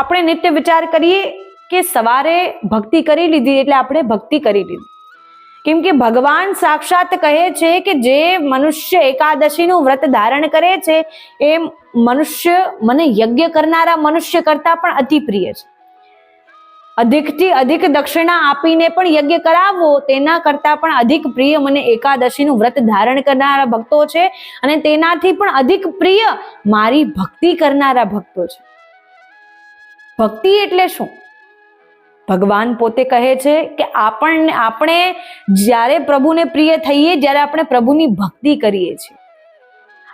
આપણે નિત્ય વિચાર કરીએ કે સવારે ભક્તિ કરી લીધી એટલે આપણે ભક્તિ કરી લીધી. કેમ કે ભગવાન સાક્ષાત કહે છે કે જે મનુષ્ય એકાદશીનું વ્રત ધારણ કરે છે, એ મનુષ્ય મને યજ્ઞ કરનારા મનુષ્ય કરતા પણ અતિ પ્રિય છે. અધિકથી અધિક દક્ષિણા આપીને પણ યજ્ઞ કરાવવો, તેના કરતા પણ અધિક પ્રિય મને એકાદશીનું વ્રત ધારણ કરનારા ભક્તો છે અને તેનાથી પણ અધિક પ્રિય મારી ભક્તિ કરનારા ભક્તો છે. ભક્તિ એટલે શું? ભગવાન પોતે કહે છે કે આપણને, આપણે જ્યારે પ્રભુને પ્રિય થઈએ જ્યારે આપણે પ્રભુની ભક્તિ કરીએ છીએ.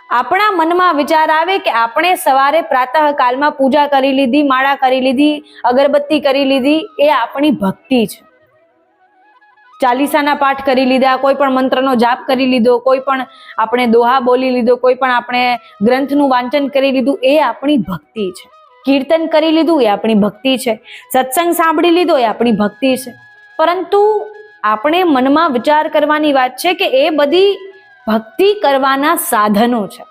આપણા મનમાં વિચાર આવે કે આપણે સવારે પ્રાતઃકાલમાં પૂજા કરી લીધી, માળા કરી લીધી, અગરબત્તી કરી લીધી, એ આપણી ભક્તિ છે. ચાલીસાના પાઠ કરી લીધા, કોઈ પણ મંત્રનો જાપ કરી લીધો, કોઈ પણ આપણે દોહા બોલી લીધો, કોઈ પણ આપણે ગ્રંથનું વાંચન કરી લીધું, એ આપણી ભક્તિ છે. કીર્તન કરી લીધું એ આપણી ભક્તિ છે. સત્સંગ સાંભળી લીધો એ આપણી ભક્તિ છે. પરંતુ આપણે મનમાં વિચાર કરવાની વાત છે કે એ બધી ભક્તિ કરવાના સાધનો છે.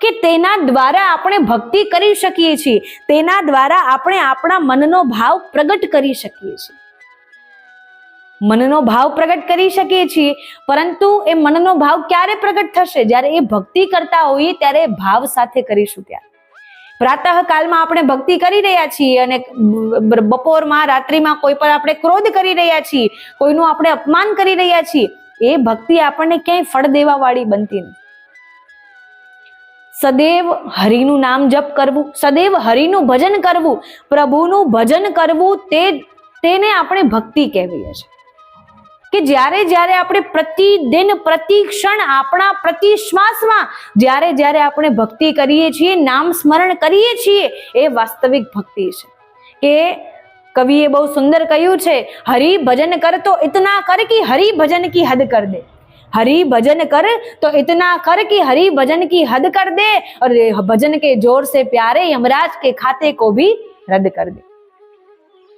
કે તેના દ્વારા આપણે ભક્તિ કરી શકીએ છીએ, તેના દ્વારા આપણે આપણા મનનો ભાવ પ્રગટ કરી શકીએ છીએ. મનનો ભાવ પ્રગટ કરી શકીએ છીએ, પરંતુ એ મનનો ભાવ ક્યારે પ્રગટ થશે? જ્યારે એ ભક્તિ કરતા હોઈએ ત્યારે ભાવ સાથે કરીશું ત્યારે. પ્રાતઃ કાલમાં આપણે ભક્તિ કરી રહ્યા છીએ અને બપોરમાં, રાત્રિમાં કોઈ પર આપણે ક્રોધ કરી રહ્યા છીએ, કોઈનું આપણે અપમાન કરી રહ્યા છીએ, એ ભક્તિ આપણને ક્યાંય ફળ દેવા વાળી બનતી નથી. સદૈવ હરિનું નામ જપ કરવું, સદૈવ હરિનું ભજન કરવું, પ્રભુનું ભજન કરવું તે તેને આપણે ભક્તિ કહેવીએ છીએ. કે જ્યારે જ્યારે આપણે પ્રતિદિન પ્રતિ ક્ષણ આપણા પ્રતિ શ્વાસમાં જ્યારે જ્યારે આપણે ભક્તિ કરીએ છીએ નામ સ્મરણ કરીએ છીએ એ વાસ્તવિક ભક્તિ છે કે કવિએ બહુ સુંદર કહ્યું છે હરિ ભજન કર તો ઇતના કર કે હરિ ભજન કી હદ કર દે હરિ ભજન કર તો ઇતના કર કે હરિ ભજન की हद कर दे और भजन के जोर से प्यारे यमराज के खाते को भी रद्द कर दे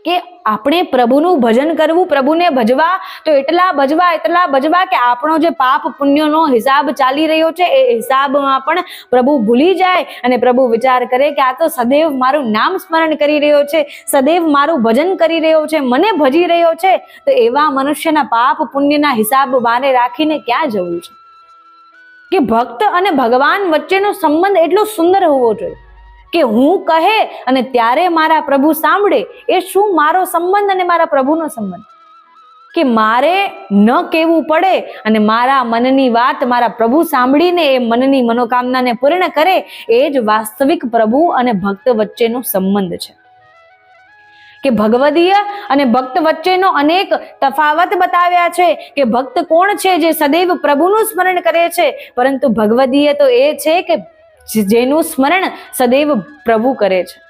કે આપણે પ્રભુનું ભજન કરવું, પ્રભુને ભજવા, તો એટલા ભજવા એટલા ભજવા કે આપણો જે પાપ પુણ્યનો હિસાબ ચાલી રહ્યો છે, એ હિસાબમાં પણ પ્રભુ ભૂલી જાય અને પ્રભુ વિચાર કરે કે આ તો સદૈવ મારું નામ સ્મરણ કરી રહ્યો છે, સદૈવ મારું ભજન કરી રહ્યો છે, મને ભજી રહ્યો છે, તો એવા મનુષ્યના પાપ પુણ્યના હિસાબ બારે રાખીને ક્યાં જવું છે? કે ભક્ત અને ભગવાન વચ્ચેનો સંબંધ એટલો સુંદર હોવો જોઈએ. કે હું કહે અને ત્યારે મારા પ્રભુ સાંભળે, એ શું મારો સંબંધ અને મારા પ્રભુનો સંબંધ? કે મારે ન કહેવું પડે અને મારા મનની વાત મારા પ્રભુ સાંભળીને એ મનની મનોકામનાને પૂર્ણ કરે, એ જ વાસ્તવિક પ્રભુ અને ભક્ત વચ્ચેનો સંબંધ છે. કે ભગવદીય અને ભક્ત વચ્ચેનો અનેક તફાવત બતાવ્યા છે કે ભક્ત કોણ છે જે સદૈવ પ્રભુનું સ્મરણ કરે છે, પરંતુ ભગવદીય તો એ છે કે જેનું સ્મરણ સદૈવ પ્રભુ કરે છે.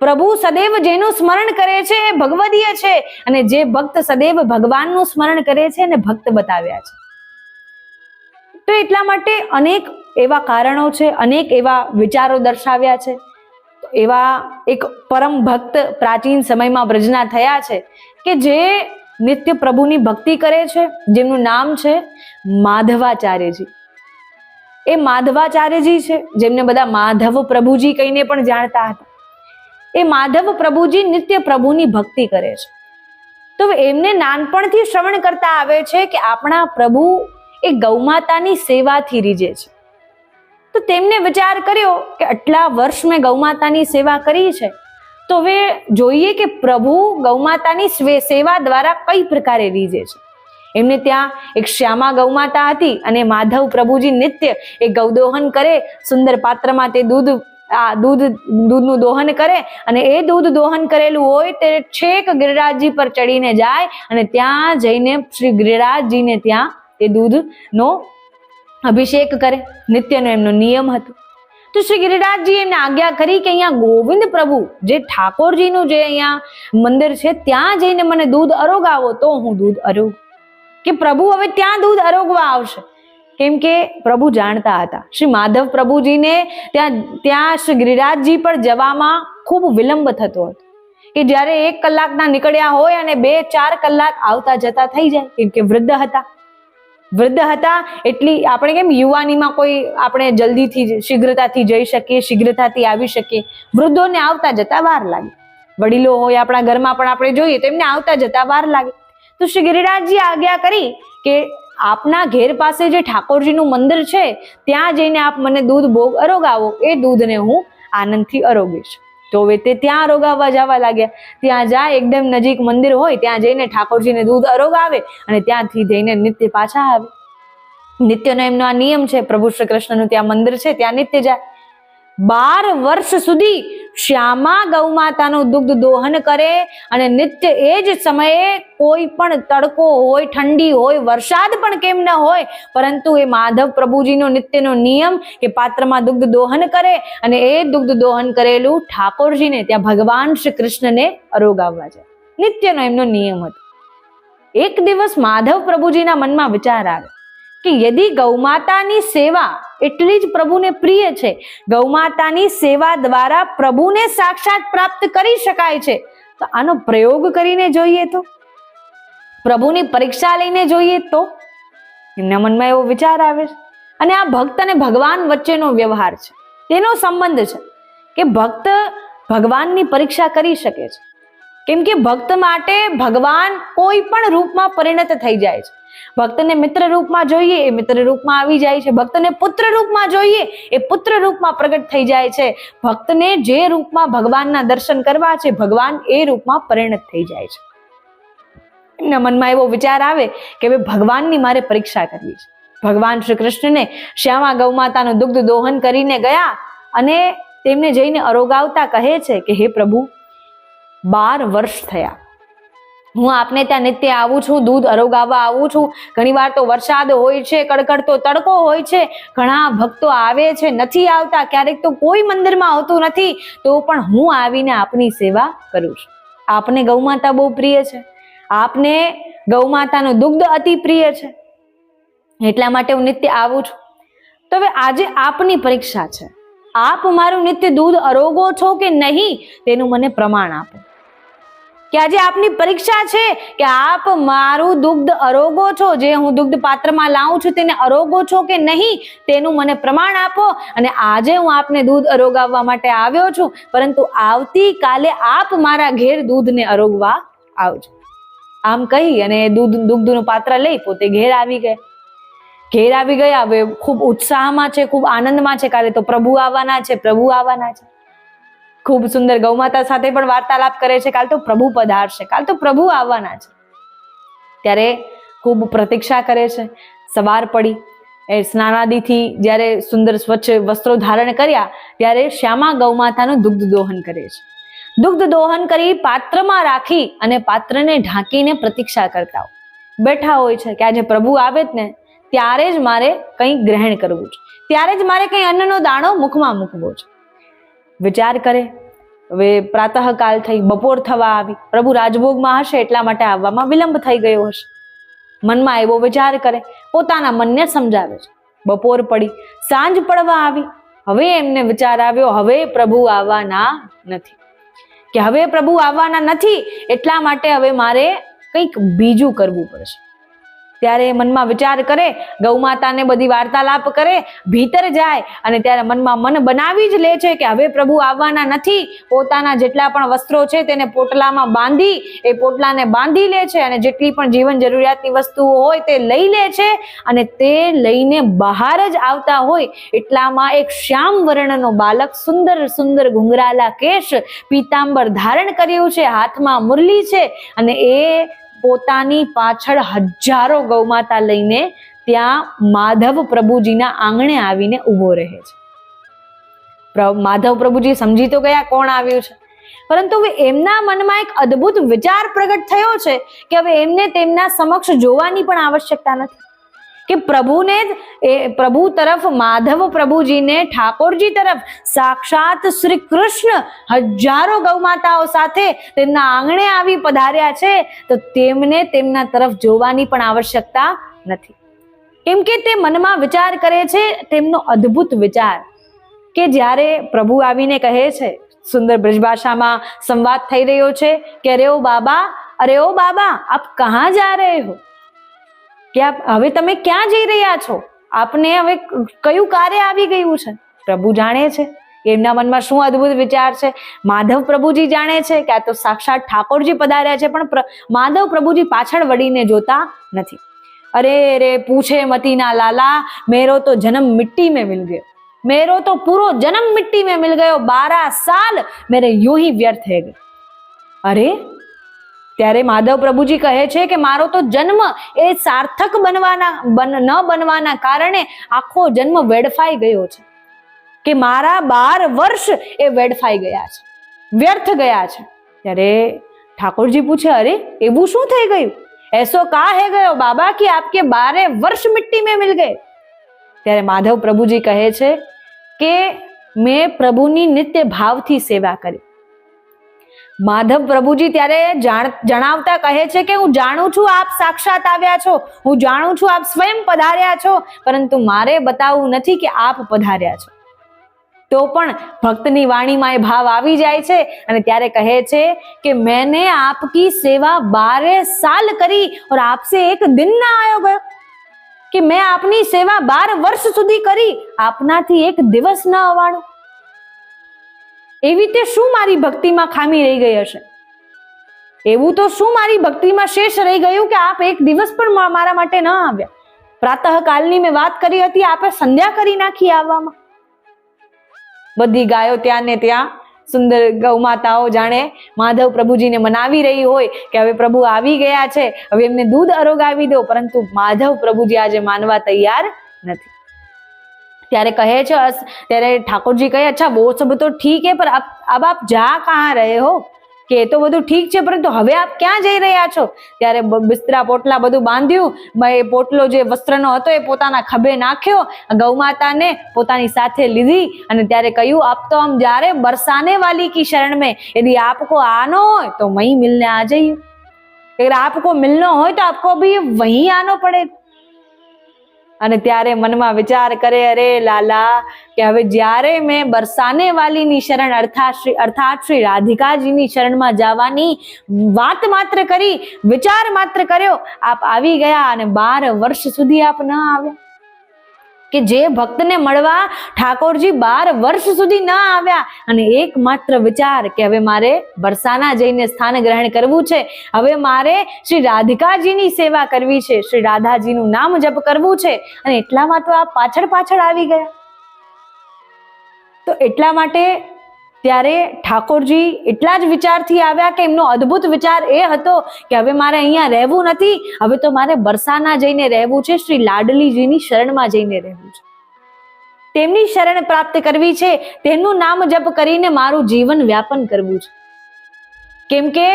પ્રભુ સદૈવ જેનું સ્મરણ કરે છે એ ભગવદીય છે અને જે ભક્ત સદૈવ ભગવાનનું સ્મરણ કરે છે એને ભક્ત બતાવ્યા છે. તો એટલા માટે અનેક એવા કારણો છે, અનેક એવા વિચારો દર્શાવ્યા છે. એવા એક પરમ ભક્ત પ્રાચીન સમયમાં વ્રજના થયા છે કે જે નિત્ય પ્રભુની ભક્તિ કરે છે, જેમનું નામ છે માધવાચાર્યજી. એ માધવાચાર્યજી છે, જેમને બધા માધવ પ્રભુજી કહીને પણ જાણતા હતા. એ માધવ પ્રભુજી નિત્ય પ્રભુની ભક્તિ કરે છે. તો એમને નાનપણથી શ્રવણ કરતા આવે છે કે આપણા પ્રભુ એ ગૌમાતાની સેવાથી રીજે છે. તો તેમને વિચાર કર્યો કે આટલા વર્ષ મેં ગૌમાતાની સેવા કરી છે, તો હવે જોઈએ કે પ્રભુ ગૌમાતાની સ્વે- દ્વારા કઈ પ્રકારે રીજે છે. એમને ત્યાં એક શ્યામા ગૌમાતા હતી અને માધવ પ્રભુજી નિત્ય એ ગૌદોહન કરે, સુંદર પાત્રમાં તે દૂધ, આ દૂધ, દૂધનું દોહન કરે અને એ દૂધ દોહન કરેલું હોય તે છેક ગિરિરાજજી પર ચડીને જાય અને ત્યાં જઈને શ્રી ગિરિરાજજીને ત્યાં એ દૂધનો અભિષેક કરે, નિત્યનો એમનો નિયમ હતો. તો શ્રી ગિરિરાજજી એમને આજ્ઞા કરી કે અહીંયા ગોવિંદ પ્રભુ, જે ઠાકોરજીનું જે અહીંયા મંદિર છે, ત્યાં જઈને મને દૂધ અરોગાવો તો હું દૂધ અરોગ કે પ્રભુ હવે ત્યાં દૂધ અરોગવા આવશે. કેમ કે પ્રભુ જાણતા હતા. શ્રી માધવ પ્રભુજીને ત્યાં ત્યાં શ્રી ગિરિરાજજી પર જવામાં ખૂબ વિલંબ થતો હતો. કે જ્યારે એક કલાકના નીકળ્યા હોય અને બે, ચાર કલાક આવતા જતા થઈ જાય. કેમ કે વૃદ્ધ હતા. વૃદ્ધ હતા એટલી આપણે કેમ યુવાનીમાં કોઈ આપણે જલ્દીથી શીઘ્રતાથી જઈ શકીએ, શીઘ્રતાથી આવી શકીએ. વૃદ્ધોને આવતા જતા વાર લાગે. વડીલો હોય આપણા ઘરમાં પણ આપણે જોઈએ તો એમને આવતા જતા વાર લાગે. તો શ્રી ગિરિરાજજી આજ્ઞા કરી કે આપના ઘેર પાસે જે ઠાકોરજીનું મંદિર છે, ત્યાં જઈને આપ મને દૂધ ભોગ અરોગાવો. એ દૂધને હું આનંદથી અરોગીશ તો હવે તે ત્યાં અરોગાવવા જવા લાગ્યા. ત્યાં જાય, એકદમ નજીક મંદિર હોય, ત્યાં જઈને ઠાકોરજીને દૂધ અરોગાવે અને ત્યાંથી જઈને નિત્ય પાછા આવે. નિત્યનો એમનો આ નિયમ છે, પ્રભુ શ્રી કૃષ્ણનું ત્યાં મંદિર છે, ત્યાં નિત્ય જાય. બાર વર્ષ સુધી શ્યામા ગૌ માતાનું દુગ્ધ દોહન કરે અને નિત્ય એ જ સમયે કોઈ પણ તડકો હોય, ઠંડી હોય, વરસાદ પણ કેમ ન હોય, પરંતુ એ માધવ પ્રભુજીનો નિત્યનો નિયમ કે પાત્રમાં દુગ્ધ દોહન કરે અને એ દુગ્ધ દોહન કરેલું ઠાકોરજીને ત્યાં ભગવાન શ્રી કૃષ્ણને અરોગાવવા જાય. નિત્યનો એમનો નિયમ હતો. એક દિવસ માધવ પ્રભુજીના મનમાં વિચાર આવે કે યદિ ગૌમાતાની સેવા એટલી જ પ્રભુને પ્રિય છે. ગૌમાતાની સેવા દ્વારા પ્રભુને સાક્ષાત પ્રાપ્ત કરી શકાય છે. તો આનો પ્રયોગ કરીને જોઈએ તો? પ્રભુની પરીક્ષા લઈને જોઈએ તો? એમના મનમાં એવો વિચાર આવે છે. અને આ ભક્ત અને ભગવાન વચ્ચેનો વ્યવહાર છે. તેનો સંબંધ છે કે ભક્ત ભગવાનની પરીક્ષા કરી શકે છે. કેમ કે ભક્ત માટે ભગવાન કોઈ પણ રૂપમાં પરિણત થઈ જાય છે. ભક્તને મિત્ર રૂપમાં જોઈએ, એ મિત્ર રૂપમાં આવી જાય છે. ભક્તને પુત્ર રૂપમાં જોઈએ, એ પુત્ર રૂપમાં પ્રગટ થઈ જાય છે. ભક્તને જે રૂપમાં ભગવાનના દર્શન કરવા છે, ભગવાન એ રૂપમાં પરિણત થઈ જાય છે. એમના મનમાં એવો વિચાર આવે કે હવે ભગવાનની મારે પરીક્ષા કરવી છે. ભગવાન શ્રી કૃષ્ણને શ્યામા ગૌમાતાનું દુગ્ધ દોહન કરીને ગયા અને તેમને જઈને અરોગાવતા કહે છે કે, હે પ્રભુ, બાર વર્ષ થયા. હું આપને ત્યાં નિત્ય આવું છું, દૂધ અરોગાવવા આવું છું. ઘણી વાર તો વરસાદ હોય છે કડકડતો તડકો હોય છે. ઘણા ભક્તો આવે છે, નથી આવતા, ક્યારેક તો કોઈ મંદિરમાં આવતું નથી. તો પણ હું આવીને આપની સેવા કરું છું. આપને ગૌમાતા બહુ પ્રિય છે. આપને ગૌમાતાનું દુગ્ધ અતિ પ્રિય છે. એટલા માટે હું નિત્ય આવું છું. તો હવે આજે આપની પરીક્ષા છે. આપ મારું નિત્ય દૂધ અરોગો છો કે નહીં, તેનું મને પ્રમાણ આપો. કે આજે આપની પરીક્ષા છે કે આપ મારું દુગ્ધ અરોગો છો? જે હું દુગ્ધ પાત્રમાં લાવું છું તેને અરોગો છો કે નહીં? તેનું મને પ્રમાણ આપો. અને આજે હું આપને દૂધ અરોગાવવા માટે આવ્યો છું, પરંતુ આવતી કાલે આપ મારા ઘેર દૂધને અરોગવા આવજો. આમ કહી અને દૂધ, દુગ્ધનું પાત્ર લઈ પોતે ઘેર આવી ગયા ઘેર આવી ગયા, હવે ખૂબ ઉત્સાહમાં છે, ખૂબ આનંદમાં છે. કાલે તો પ્રભુ આવવાના છે, પ્રભુ આવવાના છે. ખૂબ સુંદર ગૌમાતા સાથે પણ વાર્તાલાપ કરે છે. કાલ તો પ્રભુ પધારશે. કાલ તો પ્રભુ આવવાના છે. ત્યારે ખૂબ પ્રતીક્ષા કરે છે. સવાર પડી. એ સ્નાનાદિથી જ્યારે સુંદર સ્વચ્છ વસ્ત્રો ધારણ કર્યા, ત્યારે શ્યામા ગૌમાતાનું દુગ્ધ દોહન કરે છે. દુગ્ધ દોહન કરી પાત્રમાં રાખી અને પાત્રને ઢાંકીને પ્રતીક્ષા કરતા બેઠા હોય છે કે આજે પ્રભુ આવે જ ને, ત્યારે જ મારે કંઈ ગ્રહણ કરવું છે. ત્યારે જ મારે કંઈ અન્નનો દાણો મુખમાં મૂકવો છે. વિચાર કરે હવે પ્રાતઃકાલ થઈ, બપોર થવા આવી. પ્રભુ રાજભોગમાં હશે એટલા માટે આવવામાં વિલંબ થઈ ગયો હશે. મનમાં એવો વિચાર કરે, પોતાના મનને સમજાવે છે. બપોર પડી, સાંજ પડવા આવી. હવે એમને વિચાર આવ્યો, હવે પ્રભુ આવવાના નથી. કે હવે પ્રભુ આવવાના નથી, એટલા માટે હવે મારે કંઈક બીજું કરવું પડશે. ત્યારે મનમાં વિચાર કરે ગૌમાતાને બધી વાર્તાલાપ કરે, ભીતર જાય અને ત્યારે મનમાં મન બનાવી જ લે છે કે હવે પ્રભુ આવવાના નથી. પોતાના જેટલા પણ વસ્ત્રો છે તેને પોટલામાં બાંધી, એ પોટલાને બાંધી લે છે અને જેટલી પણ જીવન જરૂરિયાતની વસ્તુઓ હોય તે લઈ લે છે અને તે લઈને બહાર જ આવતા હોય. એટલામાં એક શ્યામ વર્ણનો બાલક સુંદર સુંદર ઘુંઘરાલા કેશ, પીતાંબર ધારણ કર્યું છે, હાથમાં મુરલી છે અને એ પોતાની પાછળ હજારો ગૌમાતા લઈને ત્યાં માધવ પ્રભુજીના આંગણે આવીને ઊભો રહે છે. માધવ પ્રભુજી સમજી તો ગયા કોણ આવ્યું છે. પરંતુ હવે એમના મનમાં એક અદ્ભુત વિચાર પ્રગટ થયો છે કે હવે એમને તેમના સમક્ષ જોવાની પણ આવશ્યકતા નથી. કે પ્રભુને એ પ્રભુ તરફ, માધવ પ્રભુજીને, ઠાકોરજી તરફ સાક્ષાત શ્રી કૃષ્ણ હજારો ગૌમાતાઓ સાથે તેમના આંગણે આવી પધાર્યા છે, તો તેમને તેમના તરફ જોવાની પણ આવશ્યકતા નથી. કેમ કે તે મનમાં વિચાર કરે છે, તેમનો અદ્ભુત વિચાર. કે જ્યારે પ્રભુ આવીને કહે છે, સુંદર બ્રજભાષામાં સંવાદ થઈ રહ્યો છે, કે અરે ઓ બાબા, અરે ઓ બાબા, આપ કહા જા રહે હો? કે આપ હવે તમે ક્યાં જઈ રહ્યા છો? આપને હવે કયું કાર્ય આવી ગયું છે? પ્રભુ જાણે છે. એમના મનમાં શું અદ્ભુત વિચાર છે? માધવ પ્રભુજી જાણે છે કે આ તો સાક્ષાત ઠાકોરજી પધાર્યા છે, પણ માધવ પ્રભુજી પાછળ વળીને જોતા નથી. અરે રે, પૂછે મતીના લાલા, મેરો તો જન્મ મિટ્ટી મેં મિલ ગયો. મેરો તો પૂરો જન્મ મિટ્ટી મેં મિલ ગયો, બારા સાલ મેરે યુ હી વ્યર્થ હે ગયો. અરે ત્યારે માધવ પ્રભુજી કહે છે કે મારો તો જન્મ એ સાર્થક બનવાના, બન, ન બનવાના કારણે આખો જન્મ વેડફાઈ ગયો છે. કે મારા બાર વર્ષ એ વેડફાઈ ગયા છે, વ્યર્થ ગયા છે. ત્યારે ઠાકોરજી પૂછે, અરે, એવું શું થઈ ગયું? એસો કા હે ગયો? બાબા, કે આપકે બારે વર્ષ મિટ્ટી મેં મિલ ગયે? ત્યારે માધવ પ્રભુજી કહે છે કે, મેં પ્રભુની નિત્ય ભાવથી સેવા કરી. માધવ પ્રભુજી ત્યારે જણાવતા કહે છે કે હું જાણું છું આપ સાક્ષાત આવ્યા છો. હું જાણું છું આપ સ્વયં પધાર્યા છો, પરંતુ મારે બતાવવું નથી કે આપ પધાર્યા છો. તો પણ ભક્તની વાણીમાં એ ભાવ આવી જાય છે અને ત્યારે કહે છે કે મેને આપકી સેવા બારે સાલ કરી ઓર આપસે એક દિન ના આવ્યો ગયો. કે મેં આપની સેવા બાર વર્ષ સુધી કરી, આપનાથી એક દિવસ ના અવાણું. એવી રીતે શું મારી ભક્તિમાં ખામી રહી ગઈ હશે? એવું તો શું મારી ભક્તિમાં શેષ રહી ગયું કે આપ એક દિવસ પણ મારા માટે ન આવ્યા? પ્રાતઃ કાલની મેં વાત કરી હતી, આપે સંધ્યા કરી નાખી આવવામાં. બધી ગાયો ત્યાં ને ત્યાં, સુંદર ગૌમાતાઓ જાણે માધવ પ્રભુજીને મનાવી રહી હોય કે હવે પ્રભુ આવી ગયા છે, હવે એમને દૂધ અરોગાવી દો, પરંતુ માધવ પ્રભુજી આજે માનવા તૈયાર નથી. ત્યારે કહે છે અસ- ત્યારે ઠાકોરજી કહે અચ્છા वो सब तो ठीक है पर अब अब आप जा कहाँ रहे हो કે એ તો બધું ઠીક છે પરંતુ હવે આપ ક્યાં જઈ રહ્યા છો ત્યારે બ- બિસ્તરા પોટલા બધું બાંધ્યું બ- એ પોટલો જે વસ્ત્રનો હતો એ પોતાના ખભે નાખ્યો ગૌમાતાને પોતાની સાથે લીધી અને ત્યારે કહ્યું આપ તો હમ जा रहे बरसाने वाली की शरण में यदि आपको आना हो तो वहीं मिलने आ जाइए अगर आपको मिलना हो तो आपको भी वहीं आना पड़ेगा અને ત્યારે મનમાં વિચાર કરે, અરે લાલા, કે હવે જ્યારે મેં બરસાને વાલીની શરણ અર્થાત શ્રી અર્થાત શ્રી રાધિકાજીની શરણમાં જવાની વાત માત્ર કરી, વિચાર માત્ર કર્યો, આપ આવી ગયા અને બાર વર્ષ સુધી આપ ન આવ્યા. કે જે ભક્તને મળવા ઠાકોરજી બાર વર્ષ સુધી ન આવ્યા. અને એકમાત્ર વિચાર કે હવે મારે બરસાના જઈને સ્થાન ગ્રહણ કરવું છે. હવે મારે શ્રી રાધિકાજીની સેવા કરવી છે. શ્રી રાધાજીનું નામ જપ કરવું છે. અને એટલામાં તો આ પાછળ પાછળ આવી ગયા. તો એટલા માટે ત્યારે ઠાકોરજી એટલા જ વિચારથી આવ્યા કે એમનો અદ્ભુત વિચાર એ હતો કે હવે મારે અહીંયા રહેવું નથી, હવે તો મારે બરસાના જઈને રહેવું છે, શ્રી લાડલીજીની શરણમાં જઈને રહેવું છે. તેમની શરણ પ્રાપ્ત કરવી છે, તેમનું નામ જપ કરીને મારું જીવન વ્યાપન કરવું છે. કેમ કે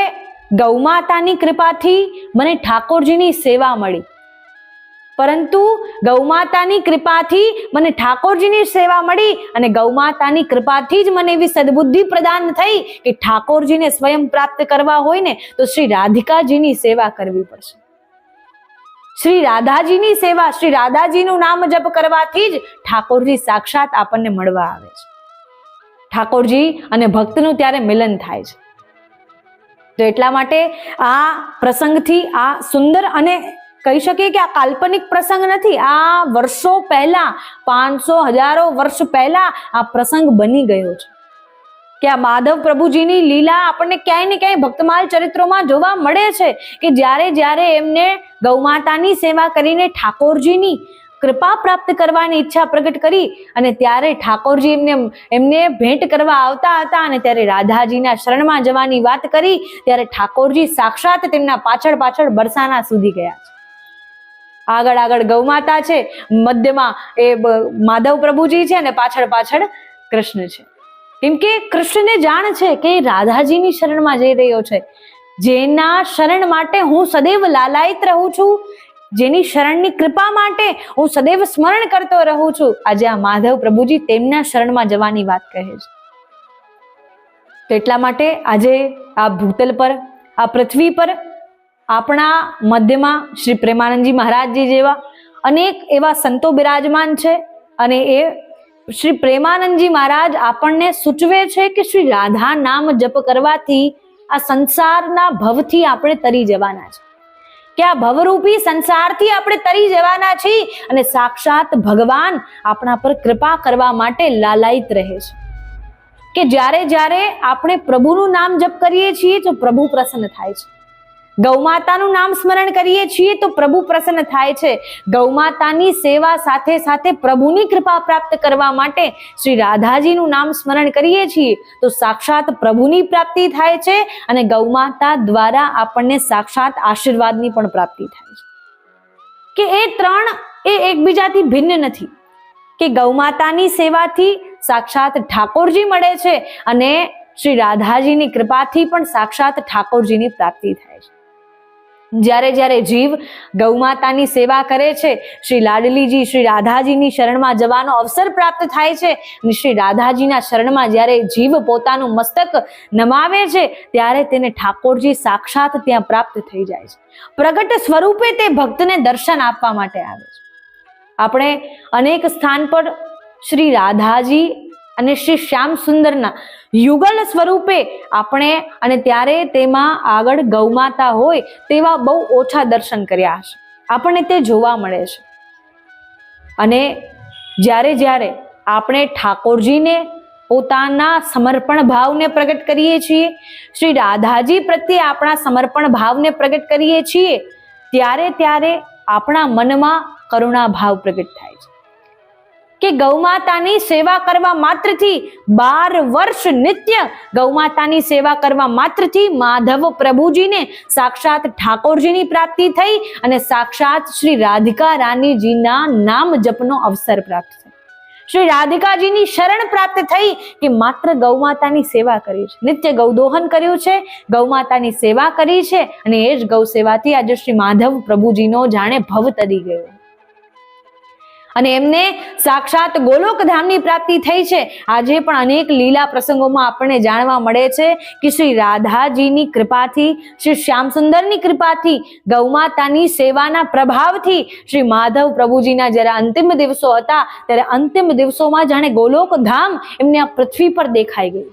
ગૌમાતાની કૃપાથી મને ઠાકોરજીની સેવા મળી. પરંતુ ગૌમાતાની કૃપાથી મને ઠાકોરજીની સેવા મળી અને ગૌમાતાની કૃપાથી જ મને એવી સદબુદ્ધિ પ્રદાન થઈ કે ઠાકોરજીને સ્વયં પ્રાપ્ત કરવા હોય ને તો શ્રી રાધિકાજીની સેવા કરવી પડશે. શ્રી રાધાજીની સેવા, શ્રી રાધાજીનું નામ જપ કરવાથી જ ઠાકોરજી સાક્ષાત આપણને મળવા આવે છે. ઠાકોરજી અને ભક્તનું ત્યારે મિલન થાય છે. તો એટલા માટે આ પ્રસંગથી આ સુંદર અને કહી શકીએ કે આ કાલ્પનિક પ્રસંગ નથી. આ વર્ષો પહેલા, પાંચસો હજારો વર્ષ પહેલા આ પ્રસંગ બની ગયો છે. કે આ માધવ પ્રભુજીની લીલા આપણને ક્યાંય ને ક્યાંય ભક્તમાલ ચરિત્રોમાં જોવા મળે છે કે જ્યારે જ્યારે એમને ગૌમાતાની સેવા કરીને ઠાકોરજીની કૃપા પ્રાપ્ત કરવાની ઈચ્છા પ્રગટ કરી અને ત્યારે ઠાકોરજી એમને એમને ભેટ કરવા આવતા હતા અને ત્યારે રાધાજીના શરણમાં જવાની વાત કરી, ત્યારે ઠાકોરજી સાક્ષાત તેમના પાછળ પાછળ બરસાના સુધી ગયા છે. આગળ આગળ ગૌમાતા છે, મધ્યમાં એ માધવ પ્રભુજી છે અને પાછળ પાછળ કૃષ્ણ છે. કેમ કે કૃષ્ણને જાણ છે કે રાધાજીની શરણમાં જઈ રહ્યો છે. જેના શરણ માટે હું સદૈવ લાલાયિત રહું છું. જેની શરણની કૃપા માટે હું સદૈવ સ્મરણ કરતો રહું છું. આજે આ માધવ પ્રભુજી તેમના શરણમાં જવાની વાત કહે છે. તો એટલા માટે આજે આ ભૂતલ પર, આ પૃથ્વી પર આપણા મધ્યમાં શ્રી પ્રેમાનંદજી મહારાજજી જેવા અનેક એવા સંતો બિરાજમાન છે અને એ શ્રી પ્રેમાનંદજી મહારાજ આપણને સૂચવે છે કે શ્રી રાધા નામ જપ કરવાથી આ સંસારના ભવથી આપણે તરી જવાના છે. કે આ ભવરૂપી સંસારથી આપણે તરી જવાના છીએ અને સાક્ષાત ભગવાન આપણા પર કૃપા કરવા માટે લાલાયિત રહે છે. કે જ્યારે જ્યારે આપણે પ્રભુનું નામ જપ કરીએ છીએ તો પ્રભુ પ્રસન્ન થાય છે. ગૌમાતાનું નામ સ્મરણ કરીએ છીએ તો પ્રભુ પ્રસન્ન થાય છે. ગૌમાતાની સેવા સાથે સાથે પ્રભુની કૃપા પ્રાપ્ત કરવા માટે શ્રી રાધાજીનું નામ સ્મરણ કરીએ છીએ તો સાક્ષાત પ્રભુની પ્રાપ્તિ થાય છે અને ગૌમાતા દ્વારા આપણને સાક્ષાત આશીર્વાદની પણ પ્રાપ્તિ થાય છે. કે એ ત્રણ એ એકબીજાથી ભિન્ન નથી. કે ગૌમાતાની સેવાથી સાક્ષાત ઠાકોરજી મળે છે અને શ્રી રાધાજીની કૃપાથી પણ સાક્ષાત ઠાકોરજીની પ્રાપ્તિ થાય છે. જ્યારે જ્યારે જીવ ગૌમાતાની સેવા કરે છે, શ્રી લાડલીજી શ્રી રાધાજીની શરણમાં જવાનો અવસર પ્રાપ્ત થાય છે શ્રી રાધાજીના શરણમાં જ્યારે જીવ પોતાનું મસ્તક નમાવે છે, ત્યારે તેને ઠાકોરજી સાક્ષાત ત્યાં પ્રાપ્ત થઈ જાય છે. પ્રગટ સ્વરૂપે તે ભક્તને દર્શન આપવા માટે આવે છે. આપણે અનેક સ્થાન પર શ્રી રાધાજી અને શ્રી શ્યામ સુંદરના યુગલ સ્વરૂપે આપણે અને ત્યારે તેમાં આગળ ગૌમાતા હોય તેવા બહુ ઓછા દર્શન કર્યા હશે. આપણને તે જોવા મળે છે. અને જ્યારે જ્યારે આપણે ઠાકોરજીને પોતાના સમર્પણ ભાવને પ્રગટ કરીએ છીએ, શ્રી રાધાજી પ્રત્યે આપણા સમર્પણ ભાવને પ્રગટ કરીએ છીએ, ત્યારે ત્યારે આપણા મનમાં કરુણા ભાવ પ્રગટ થાય છે. કે ગૌમાતાની સેવા કરવા માત્રથી બાર વર્ષ નિત્ય ગૌમાતાની સેવા કરવા માત્રથી માધવ પ્રભુજીને સાક્ષાત ઠાકોરજીની પ્રાપ્તિ થઈ અને સાક્ષાત શ્રી રાધિકા રાનીજીના નામ જપનો અવસર પ્રાપ્ત થયો. શ્રી રાધિકાજીની શરણ પ્રાપ્ત થઈ કે માત્ર ગૌમાતાની સેવા કરી છે. નિત્ય ગૌદોહન કર્યું છે, ગૌમાતાની સેવા કરી છે અને એ જ ગૌ સેવાથી આજે શ્રી માધવ પ્રભુજીનો જાણે ભવ તરી ગયો. અને એમને સાક્ષાત ગોલોકધામની પ્રાપ્તિ થઈ છે. આજે પણ અનેક લીલા પ્રસંગોમાં આપણને જાણવા મળે છે કે શ્રી રાધાજીની કૃપાથી, શ્રી શ્યામસુંદરની કૃપાથી, ગૌમાતાની સેવાના પ્રભાવથી શ્રી માધવ પ્રભુજીના જ્યારે અંતિમ દિવસો હતા, ત્યારે અંતિમ દિવસોમાં જાણે ગોલોકધામ એમને આ પૃથ્વી પર દેખાઈ ગયું.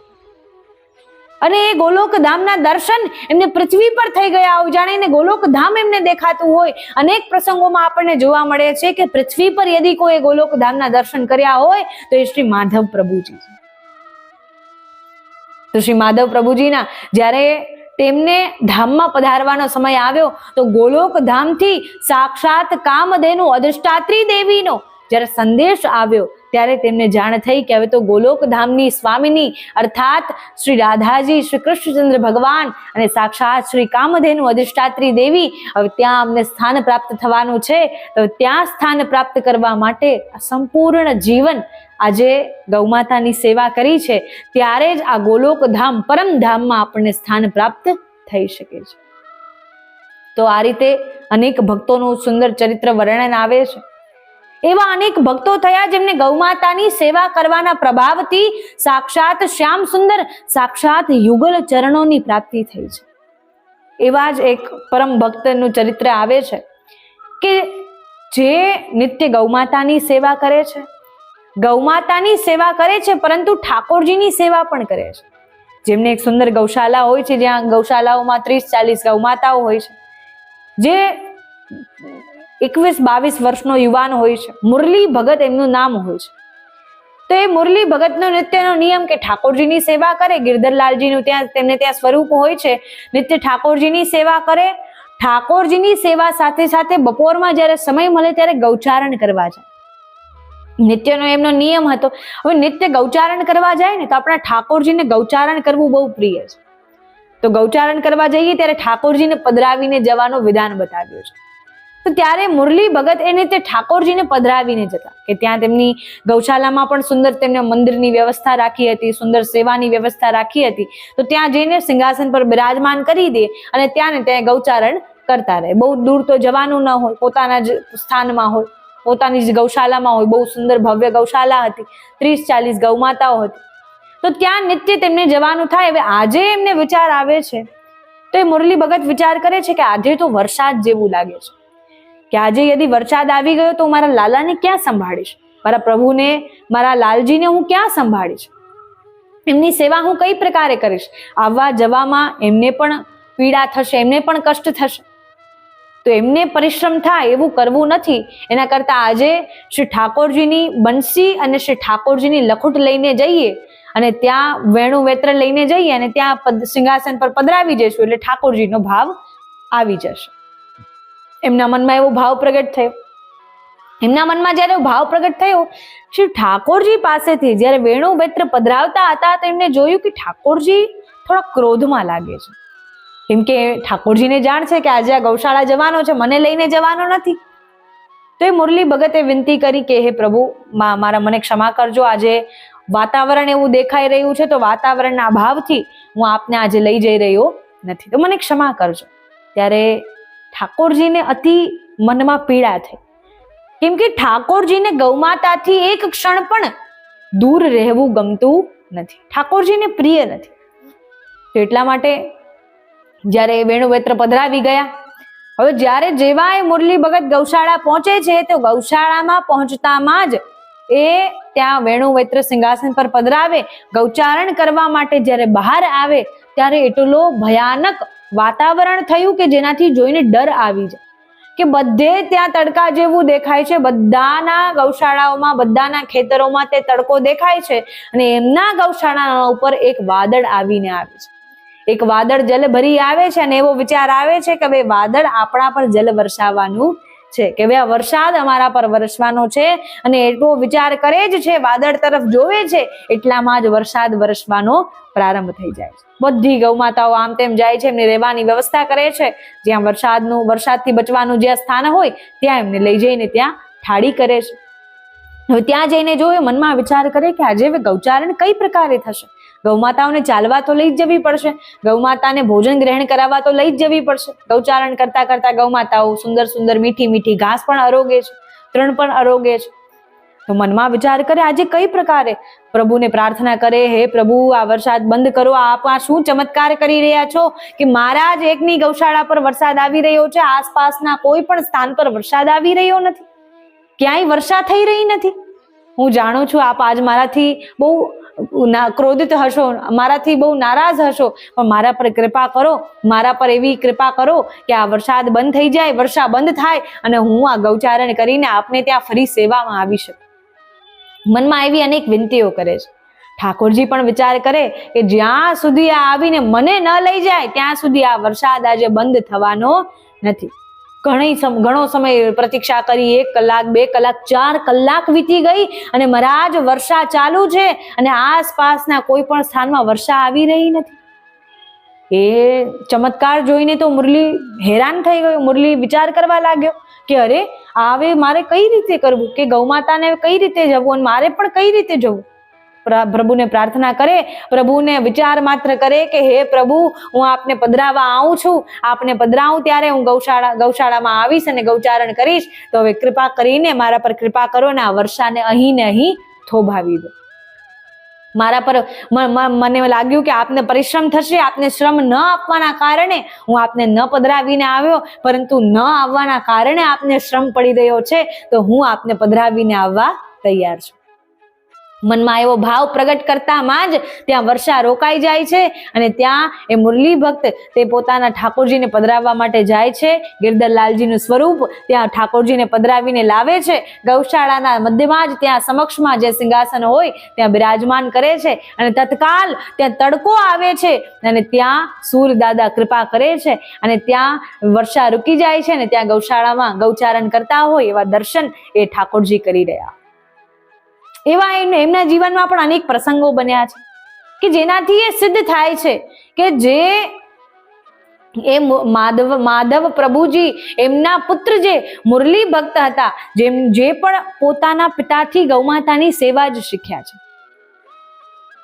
અને એ ગોલોક ધામના દર્શન એમને પૃથ્વી પર થઈ ગયા હોય જાણે એને ગોલોક ધામ એમને દેખાતું હોય. અનેક પ્રસંગોમાં આપણને જોવા મળે છે કે પૃથ્વી પર યદી કોઈ ગોલોક ધામના દર્શન કર્યા હોય તો એ શ્રી માધવ પ્રભુજી. તો શ્રી માધવ પ્રભુજીના જ્યારે તેમને ધામમાં પધારવાનો સમય આવ્યો તો ગોલોક ધામથી સાક્ષાત કામધેનુ અધિષ્ઠાત્રી દેવીનો જ્યારે સંદેશ આવ્યો ત્યારે તેમને જાણ થઈ કે હવે તો ગોલોક ધામની સ્વામીની અર્થાત શ્રી રાધાજી, શ્રી કૃષ્ણચંદ્ર ભગવાન અને સાક્ષાત શ્રી કામધેનુ અધિષ્ઠાત્રી દેવી હવે ત્યાં અમને સ્થાન પ્રાપ્ત થવાનું છે. તો ત્યાં સ્થાન પ્રાપ્ત કરવા માટે સંપૂર્ણ જીવન આજે ગૌમાતાની સેવા કરી છે. ત્યારે જ આ ગોલોક ધામ પરમ આપણને સ્થાન પ્રાપ્ત થઈ શકે છે. તો આ રીતે અનેક ભક્તોનું સુંદર ચરિત્ર વર્ણન આવે છે. એવા અનેક ભક્તો થયા જેમને ગૌમાતાની સેવા કરવાના પ્રભાવથી સાક્ષાત શ્યામ સુંદર, સાક્ષાત યુગલ ચરણોની પ્રાપ્તિ થઈ છે. એવા જ એક પરમ ભક્તનું ચરિત્ર આવે છે કે જે નિત્ય ગૌમાતાની સેવા કરે છે. ગૌમાતાની સેવા કરે છે, પરંતુ ઠાકોરજીની સેવા પણ કરે છે. જેમને એક સુંદર ગૌશાલા હોય છે, જ્યાં ગૌશાલાઓમાં ત્રીસ ચાલીસ ગૌમાતાઓ હોય છે. જે એકવીસ, બાવીસ વર્ષનો યુવાન હોય છે. મુરલી ભગત એમનું નામ હોય છે. તો એ મુરલી ભગતનો નિત્યનો નિયમ કે ઠાકોરજીની સેવા કરે, ગિરધરલાલજીનું ત્યાં, તેમને ત્યાં સ્વરૂપ હોય છે. નિત્ય ઠાકોરજીની સેવા કરે, ઠાકોરજીની સેવા સાથે સાથે બપોરમાં જ્યારે સમય મળે ત્યારે ગૌચારણ કરવા જાય. નિત્યનો એમનો નિયમ હતો. હવે નિત્ય ગૌચારણ કરવા જાય ને તો આપણા ઠાકોરજીને ગૌચારણ કરવું બહુ પ્રિય છે. તો ગૌચારણ કરવા જઈએ ત્યારે ઠાકોરજીને પધરાવીને જવાનો વિધાન બતાવ્યો છે. તો ત્યારે મુરલી ભગત એને તે ઠાકોરજીને પધરાવીને જતા, કે ત્યાં તેમની ગૌશાલામાં પણ સુંદર તેમને મંદિરની વ્યવસ્થા રાખી હતી, સુંદર સેવાની વ્યવસ્થા રાખી હતી. તો ત્યાં જઈને સિંહાસન પર બિરાજમાન કરી દે અને ત્યાં ને ત્યાં ગૌચારણ કરતા રહે. બહુ દૂર તો જવાનું ન હોય, પોતાના જ સ્થાનમાં હોય, પોતાની જ ગૌશાલામાં હોય. બહુ સુંદર ભવ્ય ગૌશાલા હતી, ત્રીસ ચાલીસ ગૌમાતાઓ હતી. તો ત્યાં નિત્ય તેમને જવાનું થાય. હવે આજે એમને વિચાર આવે છે. તો એ મુરલી ભગત વિચાર કરે છે કે આજે તો વરસાદ જેવું લાગે છે. કે આજે યદિ વરસાદ આવી ગયો તો હું મારા લાલાને ક્યાં સંભાળીશ? મારા પ્રભુને, મારા લાલજીને હું ક્યાં સંભાળીશ? એમની સેવા હું કઈ પ્રકારે કરીશ? આવવા જવામાં એમને પણ પીડા થશે, એમને પણ કષ્ટ થશે. તો એમને પરિશ્રમ થાય એવું કરવું નથી. એના કરતાં આજે શ્રી ઠાકોરજીની બંસી અને શ્રી ઠાકોરજીની લખુટ લઈને જઈએ અને ત્યાં વેણુ વેત્ર લઈને જઈએ અને ત્યાં સિંહાસન પર પધરાવી જઈશું એટલે ઠાકોરજીનો ભાવ આવી જશે. એમના મનમાં એવો ભાવ પ્રગટ થયો. એમના મનમાં જ્યારે ભાવ પ્રગટ થયો, શ્રી ઠાકોરજી પાસેથી જ્યારે વેણુ વેત્ર પધરાવતા હતા, તો એમને જોયું કે ઠાકોરજી થોડા ક્રોધમાં લાગે છે. કેમ કે ઠાકોરજીને જાણ છે કે આજે આ ગૌશાળા જવાનો છે, મને લઈને જવાનો નથી. તો એ મુરલી ભગતે વિનંતી કરી કે, હે પ્રભુ મારા મને ક્ષમા કરજો. આજે વાતાવરણ એવું દેખાઈ રહ્યું છે, તો વાતાવરણના અભાવથી હું આપને આજે લઈ જઈ રહ્યો નથી. તો મને ક્ષમા કરજો. ત્યારે ઠાકોરજીને અતિ મનમાં પીડા થઈ. કેમ કે ઠાકોરજીને ગૌમાતાથી એક ક્ષણ પણ દૂર રહેવું ગમતું નથી. ઠાકોરજીને પ્રિય નથી. એટલા માટે જ્યારે વેણુવેત્ર પધરાવી ગયા, હવે જ્યારે જેવા એ મુરલી ભગત ગૌશાળા પહોંચે છે, તો ગૌશાળામાં પહોંચતામાં જ એ ત્યાં વેણુવેત્ર સિંહાસન પર પધરાવે, ગૌચારણ કરવા માટે જ્યારે બહાર આવે, ત્યારે એટલો ભયાનક વાતાવરણ થયું કે જેનાથી જોઈને ડર આવી જાય? કે બધે ત્યાં તડકા જેવું દેખાય છે, બધાના ગૌશાળાઓમાં, બધાના ખેતરોમાં તે તડકો દેખાય છે અને એમના ગૌશાળા ઉપર એક વાદળ આવીને આવે છે. એક વાદળ જલ ભરી આવે છે અને એવો વિચાર આવે છે કે ભાઈ વાદળ આપણા પર જલ વરસાવવાનું છે કે આ વરસાદ અમારા પર વરસવાનો છે અને એટલો વિચાર કરે જ છે, વાદળ તરફ જોવે છે, એટલામાં જ વરસાદ વરસવાનો પ્રારંભ થઈ જાય છે. બધી ગૌમાતાઓ આમ તેમ જાય છે, એમની રહેવાની વ્યવસ્થા કરે છે. જ્યાં વરસાદનું, વરસાદથી બચવાનું જ્યાં સ્થાન હોય, ત્યાં એમને લઈ જઈને ત્યાં ઠાડી કરે છે. હવે ત્યાં જઈને જોયું મનમાં વિચાર કરે કે આજે ગૌચારણ કઈ પ્રકારે થશે? ગૌમાતાઓને ચાલવા તો લઈ જ જવી પડશે. ગૌમાતાને ભોજન ગ્રહણ કરાવવા તો લઈ જ જવી પડશે. ગૌચારણ કરતા કરતા ગૌમાતાઓ સુંદર સુંદર મીઠી મીઠી ઘાસ પણ અરોગે છે. તૃણ પણ અરોગે છે. તો મનમાં વિચાર કરે, આજે કઈ પ્રકારે? પ્રભુને પ્રાર્થના કરે, હે પ્રભુ, આ વરસાદ બંધ કરો. આપ આ શું ચમત્કાર કરી રહ્યા છો? કે મારા જ એકની ગૌશાળા પર વરસાદ આવી રહ્યો છે. આસપાસના કોઈ પણ સ્થાન પર વરસાદ આવી રહ્યો નથી. ક્યાંય વર્ષા થઈ રહી નથી. હું જાણું છું આપ આજ મારાથી બહુ ના, ક્રોધિત હશો, મારાથી બહુ નારાજ હશો, પણ મારા પર કૃપા કરો, મારા પર એવી કૃપા કરો કે આ વરસાદ બંધ થઈ જાય, વર્ષા બંધ થાય અને હું આ ગૌચારણ કરીને આપને ત્યાં ફરી સેવામાં આવી શકું. મનમાં એવી અનેક વિનંતીઓ કરે છે. ઠાકોરજી પણ વિચાર કરે કે જ્યાં સુધી આ આવીને મને ન લઈ જાય, ત્યાં સુધી આ વરસાદ આજે બંધ થવાનો નથી. ઘણી ઘણો સમય પ્રતીક્ષા કરી, એક કલાક, બે કલાક, ચાર કલાક વીતી ગઈ અને મહારાજ વર્ષા ચાલુ છે અને આસપાસના કોઈ પણ સ્થાનમાં વર્ષા આવી રહી નથી. એ ચમત્કાર જોઈને તો મુરલી હેરાન થઈ ગયો. મુરલી વિચાર કરવા લાગ્યો કે અરે, આવે, મારે કઈ રીતે કરવું? કે ગૌમાતાને કઈ રીતે જવું? અને મારે પણ કઈ રીતે જવું? પ્રભુને પ્રાર્થના કરે, પ્રભુને વિચાર માત્ર કરે કે, હે પ્રભુ, હું આપને પધરાવા આવું છું. આપને પધરાવું ત્યારે હું ગૌશાળા, ગૌશાળામાં આવીશ અને ગૌચારણ કરીશ. તો હવે કૃપા કરીને મારા પર કૃપા કરો ને આ વર્ષાને અહીં ને અહીં થોભાવી દો. મારા પર મને લાગ્યું કે આપને પરિશ્રમ થશે. આપને શ્રમ ન આપવાના કારણે હું આપને ન પધરાવીને આવ્યો, પરંતુ ન આવવાના કારણે આપને શ્રમ પડી રહ્યો છે. તો હું આપને પધરાવીને આવવા તૈયાર છું. મનમાં એવો ભાવ પ્રગટ કરતામાં જ ત્યાં વર્ષા રોકાઈ જાય છે અને ત્યાં એ મુરલી ભક્ત તે પોતાના ઠાકોરજીને પધરાવવા માટે જાય છે. ગિરધરલાલજીનું સ્વરૂપ ત્યાં ઠાકોરજીને પધરાવીને લાવે છે. ગૌશાળાના મધ્યમાં જ ત્યાં સમક્ષમાં જે સિંહાસન હોય ત્યાં બિરાજમાન કરે છે અને તત્કાલ ત્યાં તડકો આવે છે અને ત્યાં સૂર્યદાદા કૃપા કરે છે અને ત્યાં વર્ષા રૂકી જાય છે અને ત્યાં ગૌશાળામાં ગૌચારણ કરતા હોય એવા દર્શન એ ઠાકોરજી કરી રહ્યા. એવા એમને જીવનમાં પણ અનેક પ્રસંગો બન્યા છે કે જેનાથી એ સિદ્ધ થાય છે કે જે એ માધવ માધવ પ્રભુજી એમના પુત્ર જે મુરલી ભક્ત હતા, જેમ, જે પણ પોતાના પિતાથી ગૌમાતાની સેવા જ શીખ્યા છે.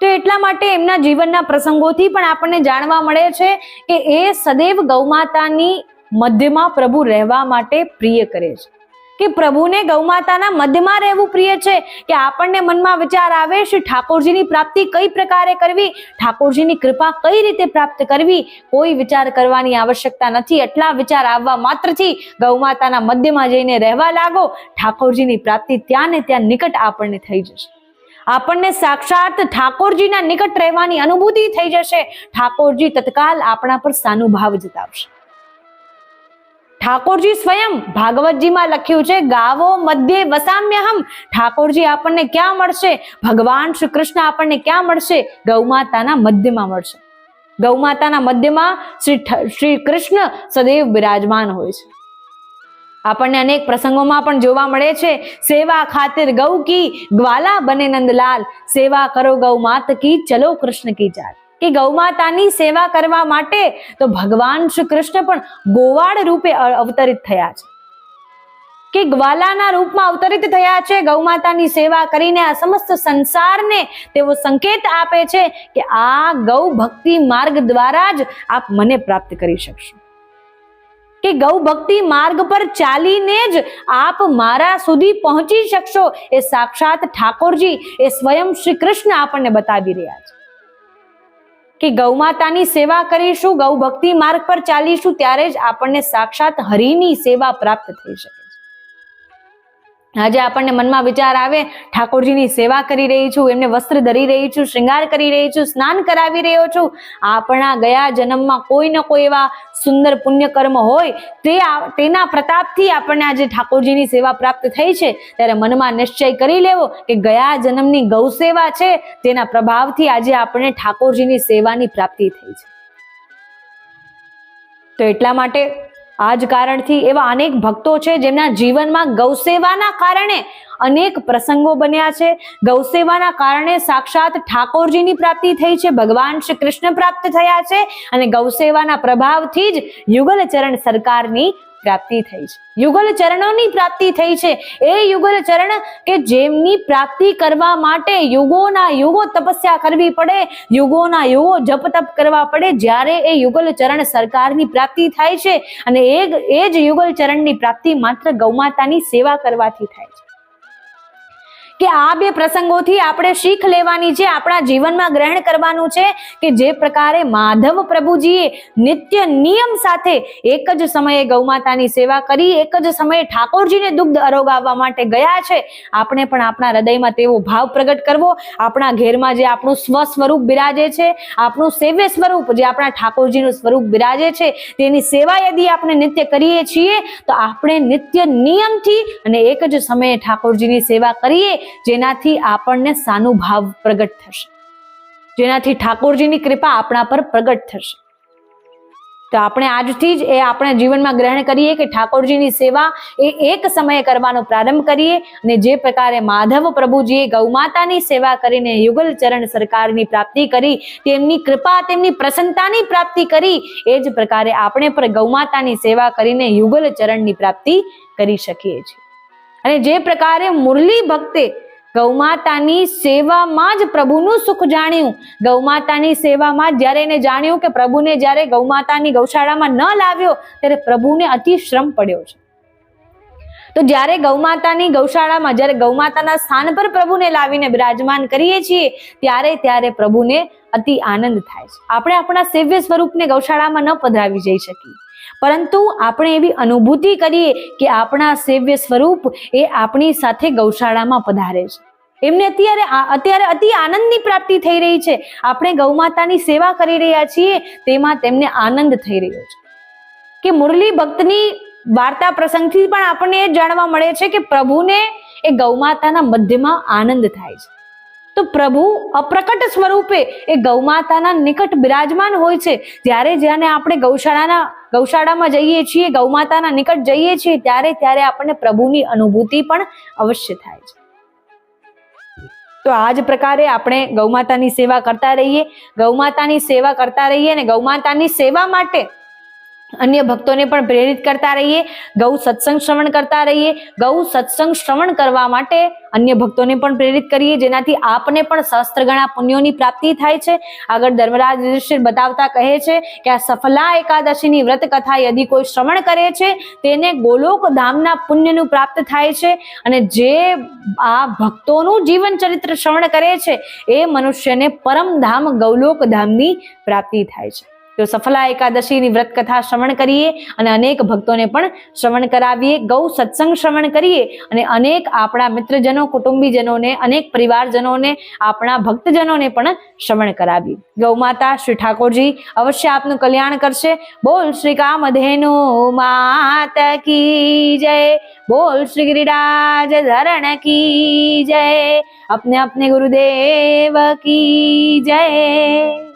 તો એટલા માટે એમના જીવનના પ્રસંગોથી પણ આપણને જાણવા મળે છે કે એ સદૈવ ગૌમાતાની મધ્યમાં પ્રભુ રહેવા માટે પ્રિય કરે છે. કે પ્રભુને ગૌમાતાના મધ્યમાં રહેવું પ્રિય છે? કે આપણને મનમાં વિચાર આવે છે, ઠાકોરજીની પ્રાપ્તિ કઈ પ્રકારે કરવી? ઠાકોરજીની કૃપા કઈ રીતે પ્રાપ્ત કરવી? કોઈ વિચાર કરવાની આવશ્યકતા નથી. એટલા વિચાર આવવા માત્રથી ગૌમાતાના મધ્યમાં જઈને રહેવા લાગો. ઠાકોરજીની પ્રાપ્તિ ત્યાં ને ત્યાં નિકટ આપણને થઈ જશે. આપણને સાક્ષાત ઠાકોરજીના નિકટ રહેવાની અનુભૂતિ થઈ જશે. ઠાકોરજી તત્કાલ આપણા પર સાનુભાવ જતાવશે. ઠાકોરજી સ્વયં ભાગવતજીમાં લખ્યું છે, ગાવો મધ્યે વસામ્યહમ. ઠાકોરજી આપણને ક્યાં મળશે? ભગવાન શ્રી કૃષ્ણ આપણને ક્યાં મળશે? ગૌમાતાના મધ્યમાં મળશે. ગૌમાતાના મધ્યમાં શ્રી શ્રી કૃષ્ણ સદૈવ બિરાજમાન હોય છે. આપણને અનેક પ્રસંગોમાં પણ જોવા મળે છે, સેવા ખાतिर ગૌ કી ગ્વાલા બને નંદલાલ, સેવા કરો ગૌ માત કી, ચલો કૃષ્ણ કી ચાલ. કે ગૌમાતાની સેવા કરવા માટે તો ભગવાન શ્રી કૃષ્ણ પણ ગોવાળ રૂપે અવતરિત થયા છે. કે ગ્વાલાના રૂપમાં અવતરિત થયા છે ગૌમાતાની સેવા કરીને આ સમસ્ત સંસારને તેવો સંકેત આપે છે કે આ ગૌ ભક્તિ માર્ગ દ્વારા જ આપ મને પ્રાપ્ત કરી શકશો. કે ગૌ ભક્તિ માર્ગ પર ચાલીને જ આપ મારા સુધી પહોંચી શકશો એ સાક્ષાત ઠાકોરજી એ સ્વયં શ્રી કૃષ્ણ આપણને બતાવી રહ્યા છે. કે ગૌમાતાની સેવા કરીશું, ગૌ ભક્તિ માર્ગ પર ચાલીશું, ત્યારે જ આપણને સાક્ષાત હરિની સેવા પ્રાપ્ત થઈ શકે. આજે આપણને મનમાં વિચાર આવે, ઠાકોરજીની સેવા કરી રહી છું, એમને વસ્ત્ર ધરી રહી છું, શૃંગાર કરી રહી છું, સ્નાન કરાવી રહ્યો છું. આપણા ગયા જન્મમાં કોઈ ન કોઈ એવા સુંદર પુણ્ય કર્મ હોય, તે તેના પ્રતાપથી આપણને આજે ઠાકોરજીની સેવા પ્રાપ્ત થઈ છે. ત્યારે મનમાં નિશ્ચય કરી લેવો કે ગયા જન્મની ગૌ સેવા છે, તેના પ્રભાવથી આજે આપણને ઠાકોરજીની સેવાની પ્રાપ્તિ થઈ છે. તો એટલા માટે આ જ કારણથી એવા અનેક ભક્તો છે જેમના જીવનમાં ગૌસેવાના કારણે અનેક પ્રસંગો બન્યા છે. ગૌસેવાના કારણે સાક્ષાત ઠાકોરજીની પ્રાપ્તિ થઈ છે, ભગવાન શ્રી કૃષ્ણ પ્રાપ્ત થયા છે અને ગૌસેવાના પ્રભાવથી જ યુગલચરણ સરકારની પ્રાપ્તિ થઈ છે. યુગલ ચરણોની પ્રાપ્તિ થઈ છે. એ યુગલ ચરણ કે જેમની પ્રાપ્તિ કરવા માટે યુગોના યુગો તપસ્યા કરવી પડે, યુગોના યુગો જપ તપ કરવા પડે, જ્યારે એ યુગલ ચરણ સરકારની પ્રાપ્તિ થાય છે. અને એ એ જ યુગલ ચરણની પ્રાપ્તિ માત્ર ગૌમાતાની સેવા કરવાથી થાય છે. કે આ બે પ્રસંગોથી આપણે શીખ લેવાની છે, આપણા જીવનમાં ગ્રહણ કરવાનું છે કે જે પ્રકારે માધવ પ્રભુજીએ નિત્ય નિયમ સાથે એક જ સમયે ગૌમાતાની સેવા કરી, એક જ સમયે ઠાકોરજીને દુગ્ધ અરોગાવવા માટે ગયા છે. આપણે પણ આપણા હૃદયમાં તેવો ભાવ પ્રગટ કરવો. આપણા ઘેરમાં જે આપણું સ્વ સ્વરૂપ બિરાજે છે, આપણું સેવ્ય સ્વરૂપ જે આપણા ઠાકોરજીનું સ્વરૂપ બિરાજે છે, તેની સેવા યદી આપણે નિત્ય કરીએ છીએ, તો આપણે નિત્ય નિયમથી અને એક જ સમયે ઠાકોરજીની સેવા કરીએ જેનાથી આપણને સાનુભાવ પ્રગટ થશે. જેનાથી ઠાકોરજીની કૃપા આપણા પર પ્રગટ થશે. તો આપણે આજથી જ એ આપણા જીવનમાં ગ્રહણ કરીએ કે ઠાકોરજીની સેવા એ એક સમયે કરવાનો પ્રારંભ કરીએ અને જે પ્રકારે માધવ પ્રભુજીએ ગૌમાતાની સેવા કરીને યુગલ ચરણ સરકારની પ્રાપ્તિ કરી, તેમની કૃપા, તેમની પ્રસન્નતાની પ્રાપ્તિ કરી, એ જ પ્રકારે આપણે પણ ગૌમાતાની સેવા કરીને યુગલ ચરણની પ્રાપ્તિ કરી શકીએ છીએ. અને જે પ્રકારે મુરલી ભક્તે ગૌમાતાની સેવામાં જ પ્રભુનું સુખ જાણ્યું. ગૌમાતાની સેવામાં જ્યારે એને જાણ્યું કે પ્રભુને જ્યારે ગૌમાતાની ગૌશાળામાં ન લાવ્યો, ત્યારે પ્રભુને અતિ શ્રમ પડ્યો છે. તો જ્યારે ગૌમાતાની ગૌશાળામાં, જ્યારે ગૌમાતાના સ્થાન પર પ્રભુને લાવીને બિરાજમાન કરીએ છીએ, ત્યારે ત્યારે પ્રભુને અતિ આનંદ થાય છે. આપણે આપણા સેવ્ય સ્વરૂપને ગૌશાળામાં ન પધરાવી જઈ શકીએ. પરંતુ આપણે એવી અનુભૂતિ કરીએ કે આપણા સેવ્ય સ્વરૂપ એ આપણી સાથે ગૌશાળામાં પધારે છે. એમને અત્યારે અત્યારે અતિ આનંદની પ્રાપ્તિ થઈ રહી છે. આપણે ગૌમાતાની સેવા કરી રહ્યા છીએ, તેમાં તેમને આનંદ થઈ રહ્યો છે. કે મુરલી ભક્તની વાર્તા પ્રસંગથી પણ આપણને એ જાણવા મળે છે કે પ્રભુને એ ગૌમાતાના મધ્યમાં આનંદ થાય છે. તો પ્રભુ અપ્રકટ સ્વરૂપે એ ગૌમાતાના નિકટ બિરાજમાન હોય છે. જ્યારે જ્યારે આપણે ગૌશાળાના, ગૌશાળામાં જઈએ છીએ, ગૌમાતાના નિકટ જઈએ છીએ, ત્યારે ત્યારે આપણને પ્રભુની અનુભૂતિ પણ અવશ્ય થાય છે. તો આ જ પ્રકારે આપણે ગૌમાતાની સેવા કરતા રહીએ. ગૌમાતાની સેવા કરતા રહીએ અને ગૌમાતાની સેવા માટે અન્ય ભક્તોને પણ પ્રેરિત કરતા રહીએ, ગૌ સત્સંગ શ્રવણ કરતા રહીએ. ગૌ સત્સંગ શ્રવણ કરવા માટે અન્ય ભક્તોને પણ પ્રેરિત કરીએ, જેનાથી આપને પણ સહસ્ત્ર ગણા પુણ્યોની પ્રાપ્તિ થાય છે. આગળ ધર્મરાજ બતાવતા કહે છે કે આ સફલા એકાદશીની વ્રત કથા યદિ કોઈ શ્રવણ કરે છે, તેને ગોલોક ધામના પુણ્યનું પ્રાપ્ત થાય છે. અને જે આ ભક્તોનું જીવન ચરિત્ર શ્રવણ કરે છે, એ મનુષ્યને પરમ ધામ ગૌલોક ધામની પ્રાપ્તિ થાય છે. તો સફલા એકાદશીની વ્રત કથા શ્રવણ કરીએ અને અનેક ભક્તોને પણ શ્રવણ કરાવીએ ગૌ સત્સંગ શ્રવણ કરીએ અને અનેક આપણા મિત્રજનો કુટુંબીજનોને અનેક પરિવારજનોને આપણા ભક્તજનોને પણ શ્રવણ કરાવીએ ગૌ માતા શ્રી ઠાકોરજી અવશ્ય આપનું કલ્યાણ કરશે બોલ શ્રી કામધેનુ માત કી જય બોલ શ્રી ગિરિરાજ ધરણ કી જય अपने अपने गुरुदेव की जय